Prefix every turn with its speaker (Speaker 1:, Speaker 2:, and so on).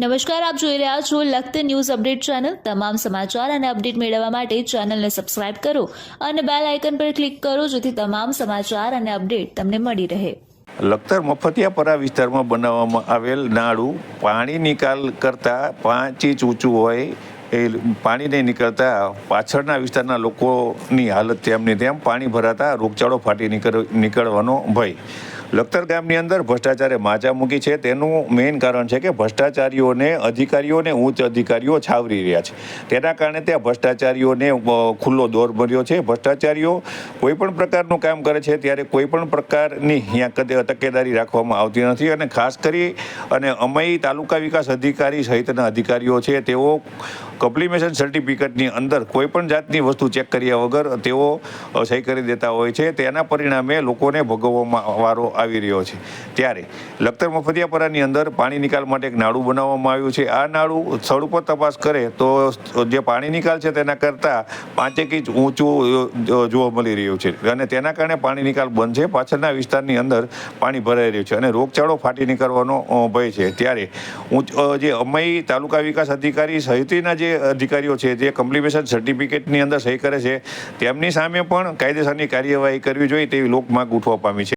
Speaker 1: નમસ્કાર, આપ જોઈ રહ્યા છો લખત ન્યૂઝ અપડેટ ચેનલ. તમામ સમાચાર અને અપડેટ મેળવવા માટે ચેનલને સબસ્ક્રાઇબ કરો અને બેલ આઇકન પર ક્લિક કરો જેથી તમામ સમાચાર અને અપડેટ તમને મળી રહે.
Speaker 2: લખતર મફતિયાપરા વિસ્તારમાં બનાવવામાં આવેલ નાળું પાણી નિકાલ કરતા પાંચ ઇંચ ઊંચું હોય એ પાણી નહીં નીકળતા પાછળના વિસ્તારના લોકોની હાલત તેમની તેમ પાણી ભરાતા રોગચાળો ફાટી નીકળ, નીકળવાનો ભય. લખતર ગામની અંદર ભ્રષ્ટાચારે માજા મૂકી છે. તેનું મેઇન કારણ છે કે ભ્રષ્ટાચારીઓને અધિકારીઓને ઉચ્ચ અધિકારીઓ છાવરી રહ્યા છે. તેના કારણે ત્યાં ભ્રષ્ટાચારીઓને ખુલ્લો દોર ભર્યો છે. ભ્રષ્ટાચારીઓ કોઈ પણ પ્રકારનું કામ કરે છે ત્યારે કોઈ પણ પ્રકારની અહીંયા કદે- તકેદારી રાખવામાં આવતી નથી અને ખાસ કરી અને અમય તાલુકા વિકાસ અધિકારી સહિતના અધિકારીઓ છે. તેઓ કપ્લિમેશન સર્ટિફિકેટની અંદર કોઈ પણ જાતની વસ્તુ ચેક કર્યા વગર તેઓ સહી કરી દેતા હોય છે. તેના પરિણામે લોકોને ભોગવવામાં વારો આવી રહ્યો છે. ત્યારે લખતર મફતિયાપરાની અંદર પાણી નિકાલ માટે એક નાળું બનાવવામાં આવ્યું છે. આ નાળું સ્થળ ઉપર તપાસ કરે તો જે પાણી નિકાલ છે તેના કરતાં પાંચેક ઇંચ ઊંચું જોવા મળી રહ્યું છે. અને તેના કારણે પાણી નિકાલ બંધ છે. પાછળના વિસ્તારની અંદર પાણી ભરાઈ રહ્યું છે અને રોગચાળો ફાટી નીકળવાનો ભય છે. ત્યારે ઊંચ- જે અમય તાલુકા વિકાસ અધિકારી સહિતના જે અધિકારીઓ છે, જે કમ્પ્લિમેશન સર્ટિફિકેટની અંદર સહી કરે છે, તેમની સામે પણ કાયદેસરની કાર્યવાહી કરવી જોઈએ તેવી લોકમાંગ ઉઠવા પામી છે.